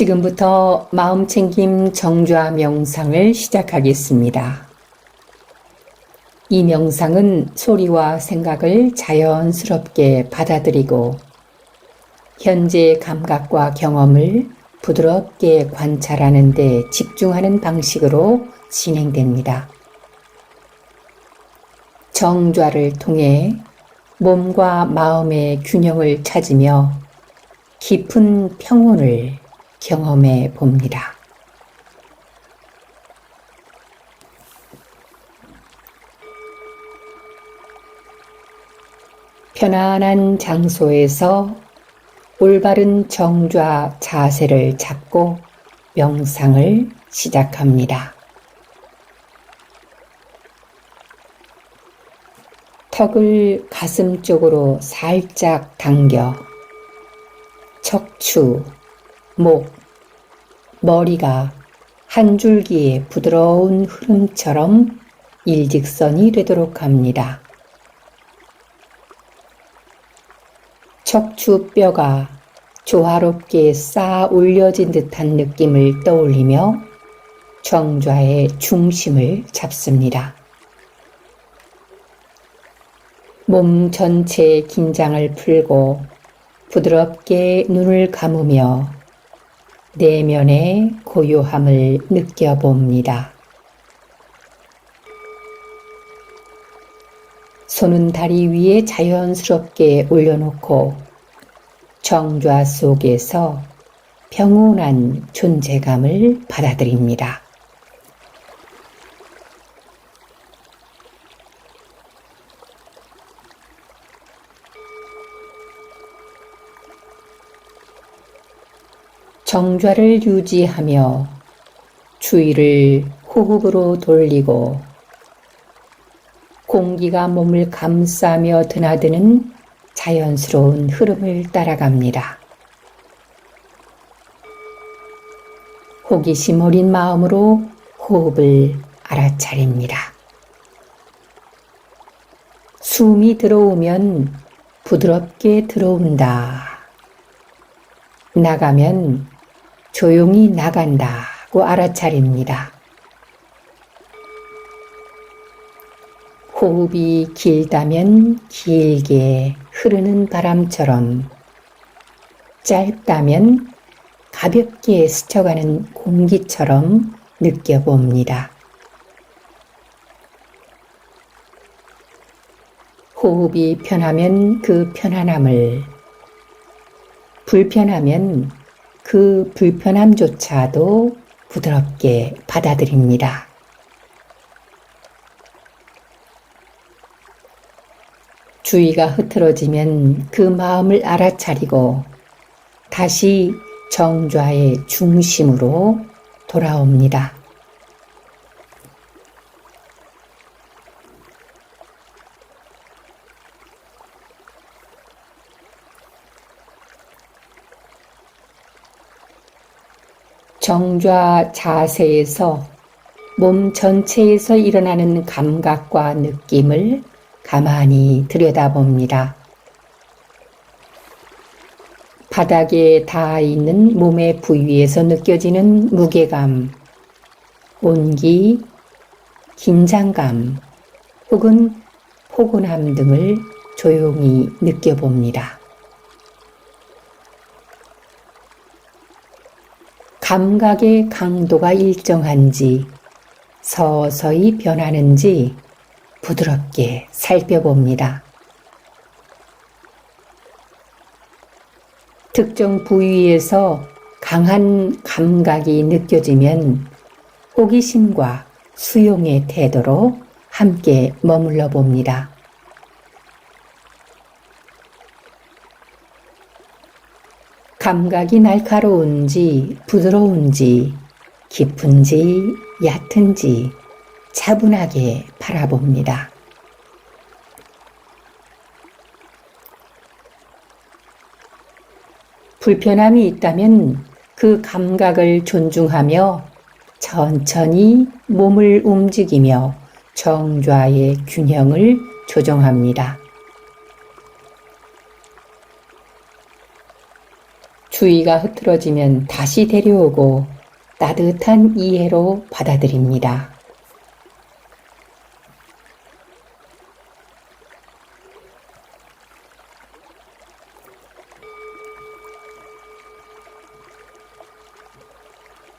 지금부터 마음챙김 정좌 명상을 시작하겠습니다. 이 명상은 소리와 생각을 자연스럽게 받아들이고 현재 감각과 경험을 부드럽게 관찰하는 데 집중하는 방식으로 진행됩니다. 정좌를 통해 몸과 마음의 균형을 찾으며 깊은 평온을 경험해 봅니다. 편안한 장소에서 올바른 정좌 자세를 잡고 명상을 시작합니다. 턱을 가슴 쪽으로 살짝 당겨 척추, 목, 머리가 한 줄기의 부드러운 흐름처럼 일직선이 되도록 합니다. 척추뼈가 조화롭게 쌓아 올려진 듯한 느낌을 떠올리며 정좌의 중심을 잡습니다. 몸 전체의 긴장을 풀고 부드럽게 눈을 감으며 내면의 고요함을 느껴봅니다. 손은 다리 위에 자연스럽게 올려놓고 정좌 속에서 평온한 존재감을 받아들입니다. 정좌를 유지하며 주의를 호흡으로 돌리고 공기가 몸을 감싸며 드나드는 자연스러운 흐름을 따라갑니다. 호기심 어린 마음으로 호흡을 알아차립니다. 숨이 들어오면 부드럽게 들어온다. 나가면 조용히 나간다고 알아차립니다. 호흡이 길다면 길게 흐르는 바람처럼 짧다면 가볍게 스쳐가는 공기처럼 느껴봅니다. 호흡이 편하면 그 편안함을, 불편하면 그 불편함조차도 부드럽게 받아들입니다. 주의가 흐트러지면 그 마음을 알아차리고 다시 정좌의 중심으로 돌아옵니다. 정좌 자세에서 몸 전체에서 일어나는 감각과 느낌을 가만히 들여다봅니다. 바닥에 닿아 있는 몸의 부위에서 느껴지는 무게감, 온기, 긴장감 혹은 포근함 등을 조용히 느껴봅니다. 감각의 강도가 일정한지 서서히 변하는지 부드럽게 살펴봅니다. 특정 부위에서 강한 감각이 느껴지면 호기심과 수용의 태도로 함께 머물러 봅니다. 감각이 날카로운지 부드러운지 깊은지 얕은지 차분하게 바라봅니다. 불편함이 있다면 그 감각을 존중하며 천천히 몸을 움직이며 정좌의 균형을 조정합니다. 주의가 흐트러지면 다시 데려오고 따뜻한 이해로 받아들입니다.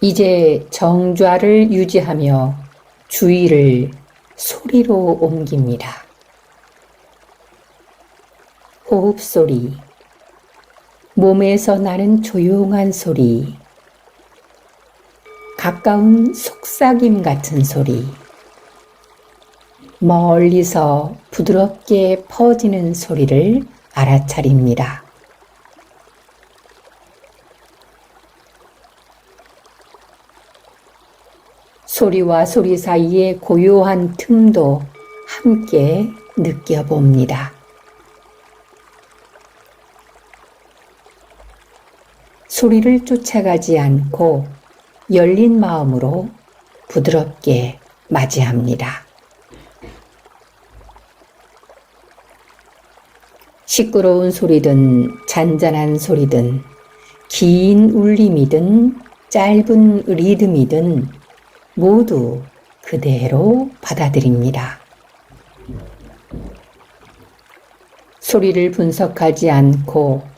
이제 정좌를 유지하며 주의를 소리로 옮깁니다. 호흡 소리, 몸에서 나는 조용한 소리, 가까운 속삭임 같은 소리, 멀리서 부드럽게 퍼지는 소리를 알아차립니다. 소리와 소리 사이의 고요한 틈도 함께 느껴봅니다. 소리를 쫓아가지 않고 열린 마음으로 부드럽게 맞이합니다. 시끄러운 소리든 잔잔한 소리든 긴 울림이든 짧은 리듬이든 모두 그대로 받아들입니다. 소리를 분석하지 않고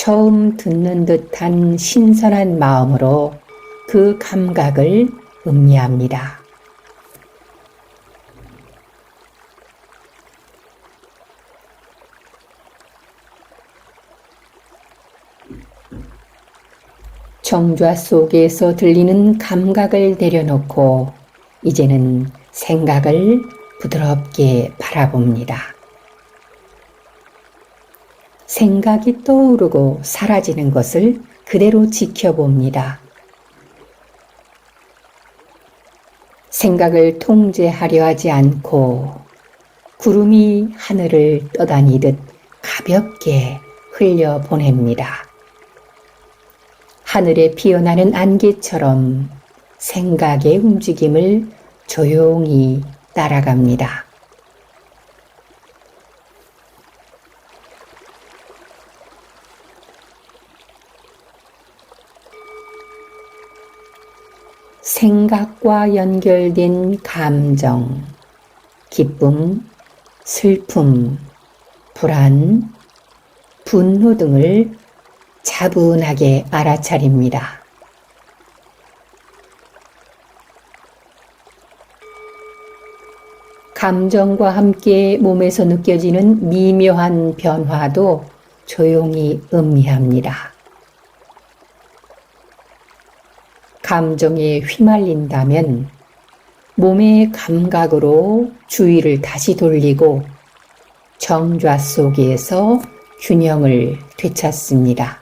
처음 듣는 듯한 신선한 마음으로 그 감각을 음미합니다. 정좌 속에서 들리는 감각을 내려놓고 이제는 생각을 부드럽게 바라봅니다. 생각이 떠오르고 사라지는 것을 그대로 지켜봅니다. 생각을 통제하려 하지 않고 구름이 하늘을 떠다니듯 가볍게 흘려 보냅니다. 하늘에 피어나는 안개처럼 생각의 움직임을 조용히 따라갑니다. 생각과 연결된 감정, 기쁨, 슬픔, 불안, 분노 등을 차분하게 알아차립니다. 감정과 함께 몸에서 느껴지는 미묘한 변화도 조용히 음미합니다. 감정에 휘말린다면 몸의 감각으로 주의를 다시 돌리고 정좌 속에서 균형을 되찾습니다.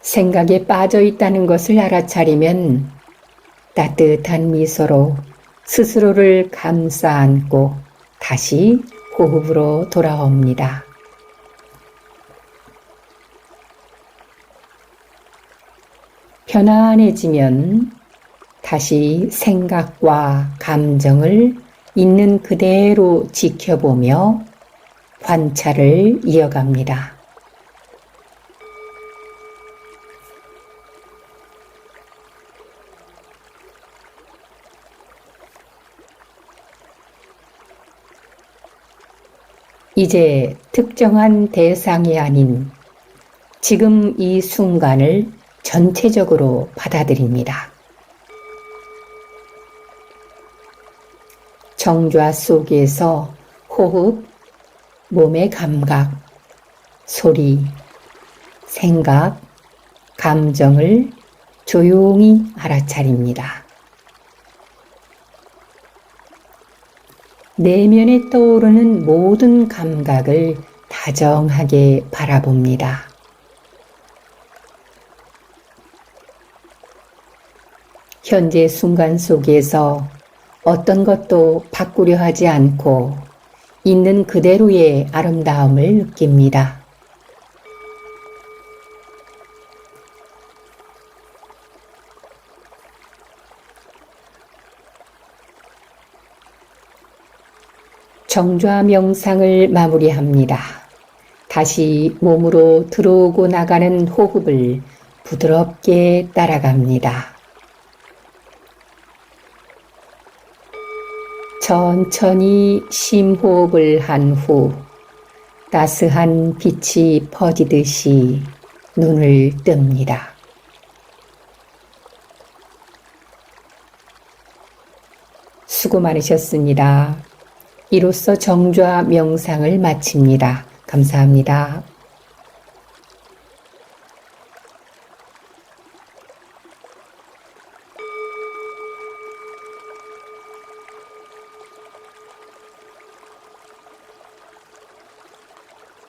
생각에 빠져 있다는 것을 알아차리면 따뜻한 미소로 스스로를 감싸 안고 다시 호흡으로 돌아옵니다. 편안해지면 다시 생각과 감정을 있는 그대로 지켜보며 관찰을 이어갑니다. 이제 특정한 대상이 아닌 지금 이 순간을 전체적으로 받아들입니다. 정좌 속에서 호흡, 몸의 감각, 소리, 생각, 감정을 조용히 알아차립니다. 내면에 떠오르는 모든 감각을 다정하게 바라봅니다. 현재 순간 속에서 어떤 것도 바꾸려 하지 않고 있는 그대로의 아름다움을 느낍니다. 정좌 명상을 마무리합니다. 다시 몸으로 들어오고 나가는 호흡을 부드럽게 따라갑니다. 천천히 심호흡을 한 후 따스한 빛이 퍼지듯이 눈을 뜹니다. 수고 많으셨습니다. 이로써 정좌 명상을 마칩니다. 감사합니다.